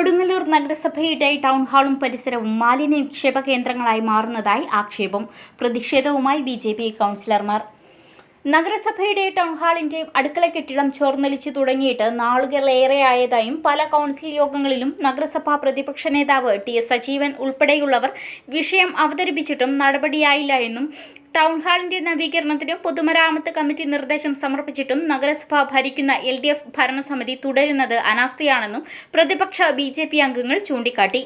കൊടുങ്ങല്ലൂർ നഗരസഭയുടെ ടൗൺ ഹാളും പരിസരവും മാലിന്യ നിക്ഷേപ കേന്ദ്രങ്ങളായി മാറുന്നതായി ആക്ഷേപം. പ്രതിഷേധവുമായി ബി ജെ പി കൗൺസിലർമാർ. നഗരസഭയുടെ ടൗൺ ഹാളിന്റെ അടുക്കള കെട്ടിടം ചോർന്നൊലിച്ച് തുടങ്ങിയിട്ട് നാളുകളേറെയായതായും പല കൗൺസിൽ യോഗങ്ങളിലും നഗരസഭാ പ്രതിപക്ഷ നേതാവ് ടി എസ് സജീവൻ ഉൾപ്പെടെയുള്ളവർ വിഷയം അവതരിപ്പിച്ചിട്ടും നടപടിയായില്ല എന്നും ടൗൺ ഹാളിന്റെ നവീകരണത്തിനും പൊതുമരാമത്ത് കമ്മിറ്റി നിർദ്ദേശം സമർപ്പിച്ചിട്ടും നഗരസഭ ഭരിക്കുന്ന എൽ ഡി എഫ് ഭരണസമിതി തുടരുന്നത് അനാസ്ഥയാണെന്നും പ്രതിപക്ഷ ബി അംഗങ്ങൾ ചൂണ്ടിക്കാട്ടി.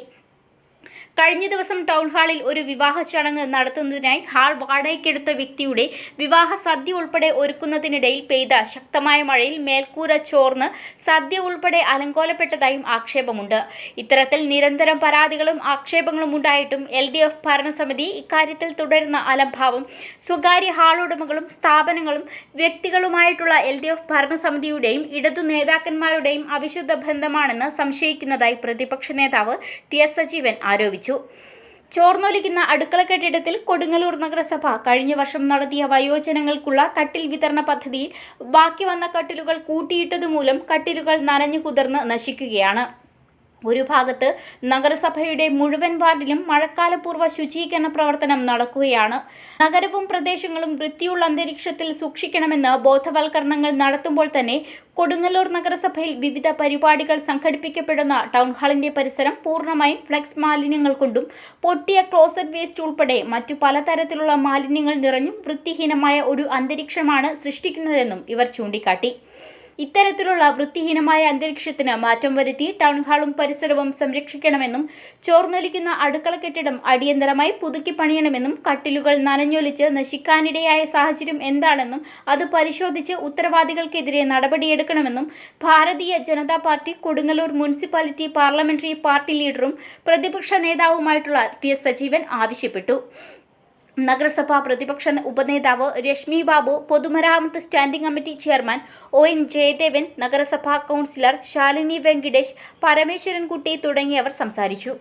കഴിഞ്ഞ ദിവസം ടൗൺ ഹാളിൽ ഒരു വിവാഹ ചടങ്ങ് നടത്തുന്നതിനായി ഹാൾ വാടകയ്ക്കെടുത്ത വ്യക്തിയുടെ വിവാഹ സദ്യ ഉൾപ്പെടെ ഒരുക്കുന്നതിനിടയിൽ പെയ്ത ശക്തമായ മഴയിൽ മേൽക്കൂര ചോർന്ന് സദ്യ ഉൾപ്പെടെ അലങ്കോലപ്പെട്ടതായും ആക്ഷേപമുണ്ട്. ഇത്തരത്തിൽ നിരന്തരം പരാതികളും ആക്ഷേപങ്ങളും ഉണ്ടായിട്ടും എൽ ഡി എഫ് ഭരണസമിതി ഇക്കാര്യത്തിൽ തുടരുന്ന അലംഭാവം സ്വകാര്യ ഹാൾ ഉടമകളും സ്ഥാപനങ്ങളും വ്യക്തികളുമായിട്ടുള്ള എൽ ഡി എഫ് ഭരണസമിതിയുടെയും ഇടതു നേതാക്കന്മാരുടെയും അവിശുദ്ധ ബന്ധമാണെന്ന് സംശയിക്കുന്നതായി പ്രതിപക്ഷ നേതാവ് ടി എസ് സജീവൻ ആരോപിച്ചു. ചോർന്നൊലിക്കുന്ന അടുക്കള കെട്ടിടത്തിൽ കൊടുങ്ങല്ലൂർ നഗരസഭ കഴിഞ്ഞ വർഷം നടത്തിയ വയോജനങ്ങൾക്കുള്ള കട്ടിൽ വിതരണ പദ്ധതിയിൽ ബാക്കി വന്ന കട്ടിലുകൾ കൂട്ടിയിട്ടതുമൂലം കട്ടിലുകൾ നനഞ്ഞു കുതിർന്ന് നശിക്കുകയാണ്. ഒരു ഭാഗത്ത് നഗരസഭയുടെ മുഴുവൻ വാർഡിലും മഴക്കാലപൂർവ ശുചീകരണ പ്രവർത്തനം നടക്കുകയാണ്. നഗരവും പ്രദേശങ്ങളും വൃത്തിയുള്ള അന്തരീക്ഷത്തിൽ സൂക്ഷിക്കണമെന്ന് ബോധവൽക്കരണങ്ങൾ നടത്തുമ്പോൾ തന്നെ കൊടുങ്ങല്ലൂർ നഗരസഭയിൽ വിവിധ പരിപാടികൾ സംഘടിപ്പിക്കപ്പെടുന്ന ടൗൺ ഹാളിന്റെ പരിസരം പൂർണമായും ഫ്ലെക്സ് മാലിന്യങ്ങൾ കൊണ്ടും പൊട്ടിയ ക്ലോസറ്റ് വേസ്റ്റ് ഉൾപ്പെടെ മറ്റു പലതരത്തിലുള്ള മാലിന്യങ്ങൾ നിറഞ്ഞും വൃത്തിഹീനമായ ഒരു അന്തരീക്ഷമാണ് സൃഷ്ടിക്കുന്നതെന്നും ഇവർ ചൂണ്ടിക്കാട്ടി. ഇത്തരത്തിലുള്ള വൃത്തിഹീനമായ അന്തരീക്ഷത്തിന് മാറ്റം വരുത്തി ടൗൺഹാളും പരിസരവും സംരക്ഷിക്കണമെന്നും ചോർന്നൊലിക്കുന്ന അടുക്കള കെട്ടിടം അടിയന്തരമായി പുതുക്കി പണിയണമെന്നും കട്ടിലുകൾ നനഞ്ഞൊലിച്ച് നശിക്കാനിടയായ സാഹചര്യം എന്താണെന്നും അത് പരിശോധിച്ച് ഉത്തരവാദികൾക്കെതിരെ നടപടിയെടുക്കണമെന്നും Bharatiya Janata party Kodungallur municipality parliamentary party ലീഡറും പ്രതിപക്ഷ നേതാവുമായിട്ടുള്ള ടി എസ് സജീവൻ ആവശ്യപ്പെട്ടു. നഗരസഭാ പ്രതിപക്ഷ ഉപനേതാവ് രശ്മി ബാബു പൊതുമരാമത്ത് standing committee chairman O N Jayadevan നഗരസഭാ കൗൺസിലർ ശാലിനി വെങ്കിടേഷ് പരമേശ്വരൻകുട്ടി തുടങ്ങിയവർ സംസാരിച്ചു.